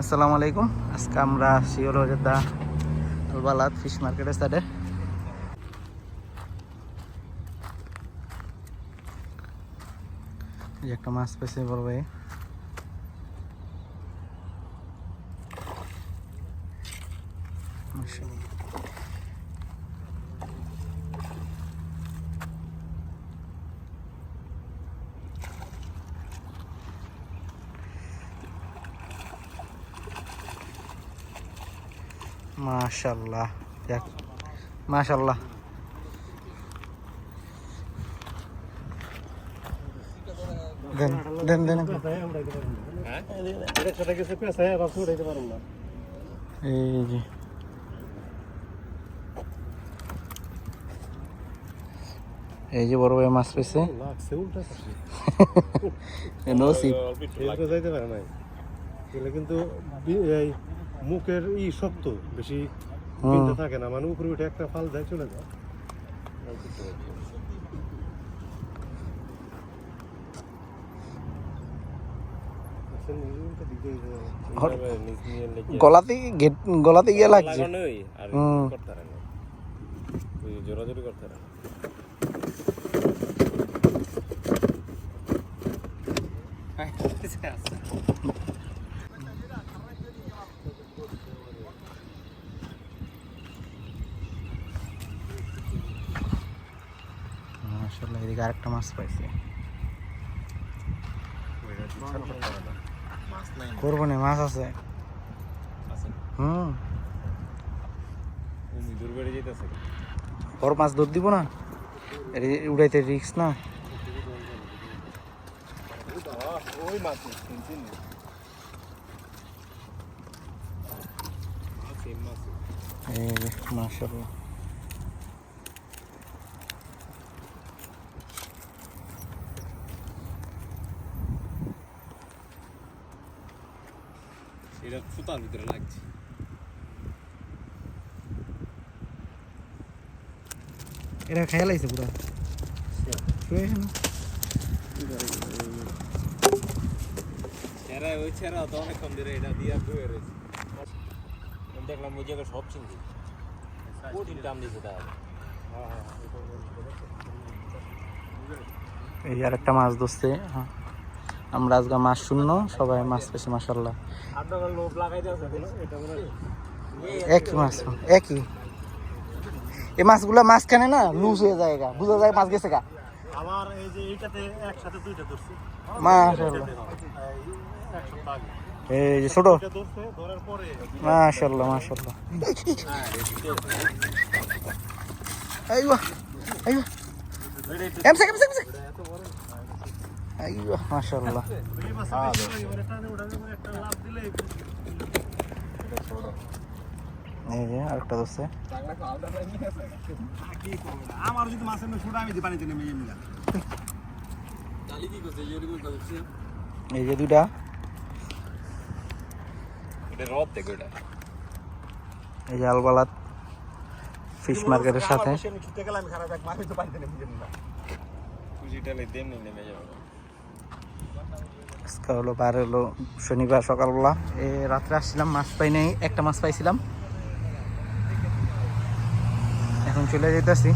আসসালামু আলাইকুম। আজকে আমরা শিওর হজরদা আলবালাদ ফিশ মার্কেটের সাইডে। এই যে একটা মাছ পেয়েছে বড় ভাই। মাশাআল্লাহ। মাশাল্লাহ যাক মাশাল্লাহ দেন দেন দেন এই যে। এই যে বড় ভাই মাছ পেয়েছে। নসিব। কিন্তু বি- এই মুখের ই শক্ত বেশি। বিন্দু থাকে না মানে উপরে উঠে একটা ফাল যায় চলে যায়। গলাতে গলাতে গিয়ে লাগছে। জোরাজোরি করতে পারে মাশাল্লাহ এদিকে আরেকটা মাছ পাইছে। করব না মাছ আছে। হুম। বেড়ে মাছ দৌড় দিব না? উড়াইতে রিক্স না? ওই মাছ শুনছি এই যে মাশাল্লাহ এটা সুতার ভিতরে লাগছে। এটা খেয়াল আইছে পুরা? ছেড়া ওই ছেড়া তো অনেকক্ষণ ধরে এটা দিয়ে বয়ে রয়েছে। দেখলাম ওই জায়গায় সব চিনছি কোটির দাম দিয়েছে তাহলে এই যে আরেকটা মাছ ধরছে হ্যাঁ। আমরা আজকে মাছ শূন্য সবাই মাছ পেয়েছি মাসাল্লাহ একই মাছ একই। এই মাছগুলা মাঝখানে না লুজ হয়ে যায় গা। বুঝা যায় মাছ গেছে গা। আমার এই যে এইটাতে একসাথে দুইটা ধরছে। আগে এই যে ছোট। ধরার পরে আইবা আইবা এমসে এমসে এমসে আইবা মাশাল্লাহ এই মাছে বেশি হয়, এবারে টানে উঠাবে করে একটা এই যে আরেকটা ধরছে। আমার যদি মাছের ছোট আমি পানিতে নেমে মিলা এই যে এটা এই যে আলবালাত ফিশ মার্কেটের সাথে। আমি খারাপ এক মাছ তো পানিতে নেমে না খুশিটা লে দেম নেমে যাবে আজকে হলো বার হলো শনিবার সকালবেলা। এ, রাত্রে আসছিলাম, মাছ পাই নাই, একটা মাছ পাইছিলাম। এখন চলে যেতেছি